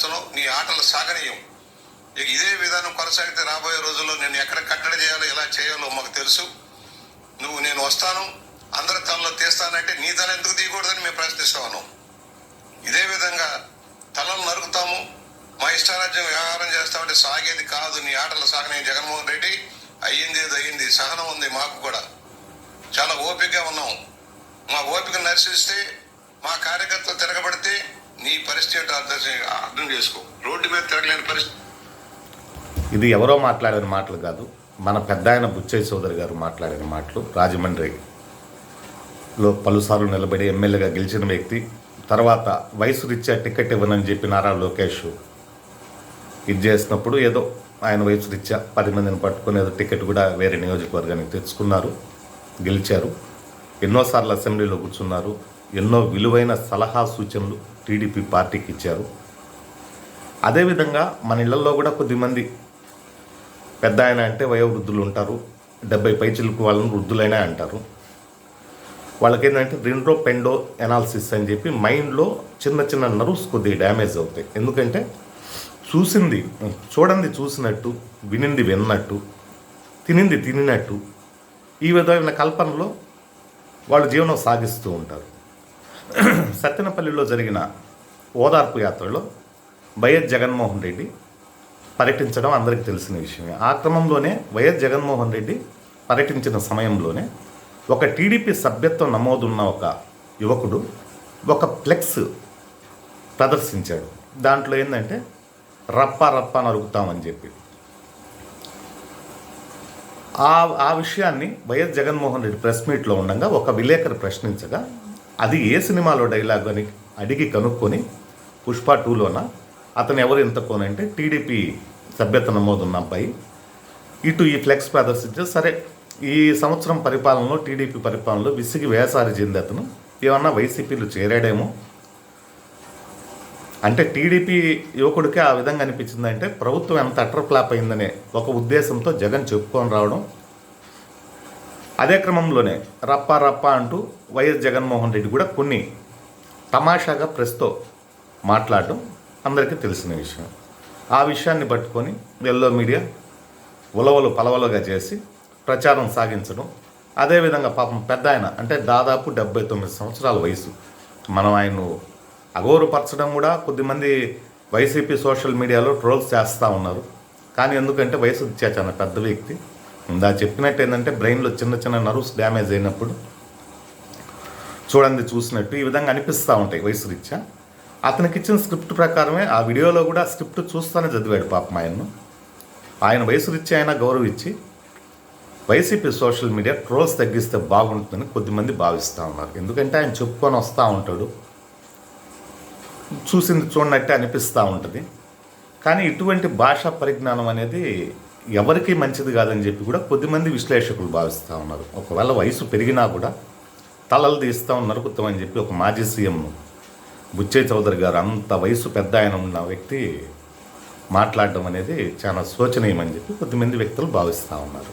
చేస్తున్నావు నీ ఆటలు సాగనీయం. ఇక ఇదే విధానం కొనసాగితే రాబోయే రోజుల్లో నేను ఎక్కడ కట్టడి చేయాలో ఎలా చేయాలో మాకు తెలుసు. నువ్వు నేను వస్తాను అందరి తలలో తీస్తానంటే నీ తల ఎందుకు తీయకూడదని మేము ప్రశ్నిస్తాను ఇదే విధంగా తలలు నరుకుతాము మా ఇష్టారాజ్యం వ్యవహారం చేస్తామంటే సాగేది కాదు నీ ఆటలు సాగనే జగన్మోహన్ రెడ్డి అయ్యింది అయ్యింది సహనం ఉంది మాకు కూడా. చాలా ఓపికగా ఉన్నాం. మా ఓపిక నర్శిస్తే మా కార్యకర్తలు తిరగబడితే నీ పరిస్థితి అర్థం అర్థం చేసుకో. రోడ్డు మీద తిరగలేని పరిస్థితి. ఇది ఎవరో మాట్లాడిన మాటలు కాదు. మన పెద్ద ఆయన బుచ్చయ్య సోదరి గారు మాట్లాడిన మాటలు. రాజమండ్రిలో పలుసార్లు నిలబడి ఎమ్మెల్యేగా గెలిచిన వ్యక్తి తర్వాత వయసు రీత్యా టికెట్ ఇవ్వనని చెప్పి నారా లోకేష్ ఇది చేసినప్పుడు ఏదో ఆయన వయసు రీత్యా పది మందిని పట్టుకొని ఏదో టికెట్ కూడా వేరే నియోజకవర్గానికి తెచ్చుకున్నారు గెలిచారు. ఎన్నోసార్లు అసెంబ్లీలో కూర్చున్నారు. ఎన్నో విలువైన సలహా సూచనలు టీడీపీ పార్టీకి ఇచ్చారు. అదేవిధంగా మన ఇళ్ళలో కూడా కొద్దిమంది పెద్ద ఆయన అంటే వయోవృద్ధులు ఉంటారు. డెబ్బై పైచిలకు వాళ్ళని వృద్ధులైనా అంటారు. వాళ్ళకేంటంటే రిండ్రో రెండో పెండో ఎనాలిసిస్ అని చెప్పి మైండ్లో చిన్న చిన్న నర్వ్స్ కొద్దిగా డ్యామేజ్ అవుతాయి. ఎందుకంటే చూసింది చూడండి చూసినట్టు వినింది విన్నట్టు తినింది తినినట్టు ఈ విధమైన కల్పనలో వాళ్ళు జీవనం సాగిస్తూ ఉంటారు. సత్తెనపల్లిలో జరిగిన ఓదార్పు యాత్రలో వైఎస్ జగన్మోహన్ రెడ్డి పర్యటించడం అందరికీ తెలిసిన విషయమే. ఆ క్రమంలోనే వైఎస్ జగన్మోహన్ రెడ్డి పర్యటించిన సమయంలోనే ఒక టీడీపీ సభ్యత్వం నమోదున్న ఒక యువకుడు ఒక ఫ్లెక్స్ ప్రదర్శించాడు. దాంట్లో ఏంటంటే రప్ప రప్ప నరుకుతామని చెప్పి. ఆ ఆ విషయాన్ని వైఎస్ జగన్మోహన్ రెడ్డి ప్రెస్ మీట్లో ఉండగా ఒక విలేకరు ప్రశ్నించగా అది ఏ సినిమాలో డైలాగ్ అని అడిగి కనుక్కొని పుష్ప టూలోన అతను ఎవరు ఎంతకోనంటే టీడీపీ సభ్యత నమోదున్న అబ్బాయి. ఇటు ఈ ఫ్లెక్స్ ప్రదర్శించే సరే ఈ సంవత్సరం పరిపాలనలో టీడీపీ పరిపాలనలో విసిగి వేసారి చెంది అతను. ఏమన్నా వైసీపీలు చేరాడేమో? అంటే టీడీపీ యువకుడికి ఆ విధంగా అనిపించిందంటే ప్రభుత్వం ఎంత అటర్ ఫ్లాప్ అయిందనే ఒక ఉద్దేశంతో జగన్ చెప్పుకొని రావడం అదే క్రమంలోనే రప్ప రప్ప అంటూ వైఎస్ జగన్మోహన్ రెడ్డి కూడా కొన్ని తమాషాగా ప్రెస్తో మాట్లాడడం అందరికీ తెలిసిన విషయం. ఆ విషయాన్ని పట్టుకొని ఎల్లో మీడియా ఉలవలు పలవలుగా చేసి ప్రచారం సాగించడం అదేవిధంగా పాపం పెద్ద ఆయన అంటే దాదాపు డెబ్బై తొమ్మిది సంవత్సరాల వయసు. మనం ఆయన అగౌరవపరచడం కూడా కొద్దిమంది వైసీపీ సోషల్ మీడియాలో ట్రోల్స్ చేస్తూ ఉన్నారు. కానీ ఎందుకంటే వయసు రీత్యా చాలా పెద్ద వ్యక్తి. ఇందా చెప్పినట్టు ఏంటంటే బ్రెయిన్లో చిన్న చిన్న నర్వ్స్ డ్యామేజ్ అయినప్పుడు చూడండి చూసినట్టు ఈ విధంగా అనిపిస్తూ ఉంటాయి వయసు రీత్యా. అతనికి ఇచ్చిన స్క్రిప్ట్ ప్రకారమే ఆ వీడియోలో కూడా స్క్రిప్ట్ చూస్తానే చదివాడు పాపం ఆయన్ను. ఆయన వయసు రీత్యా ఆయన గౌరవించి వైసీపీ సోషల్ మీడియా ట్రోల్స్ తగ్గిస్తే బాగుంటుందని కొద్దిమంది భావిస్తూ ఉన్నారు. ఎందుకంటే ఆయన చెప్పుకొని వస్తూ ఉంటాడు. చూసింది చూడనట్టే అనిపిస్తూ ఉంటుంది. కానీ ఇటువంటి భాషా పరిజ్ఞానం అనేది ఎవరికి మంచిది కాదని చెప్పి కూడా కొద్దిమంది విశ్లేషకులు భావిస్తూ ఉన్నారు. ఒకవేళ వయసు పెరిగినా కూడా తలలు తీస్తాం నరుకుతామని చెప్పి ఒక మాజీ సీఎం బుచ్చే చౌదరి గారు అంత వయసు పెద్ద ఆయన ఉన్న వ్యక్తి మాట్లాడడం అనేది చాలా శోచనీయమని చెప్పి కొద్దిమంది వ్యక్తులు భావిస్తూ ఉన్నారు.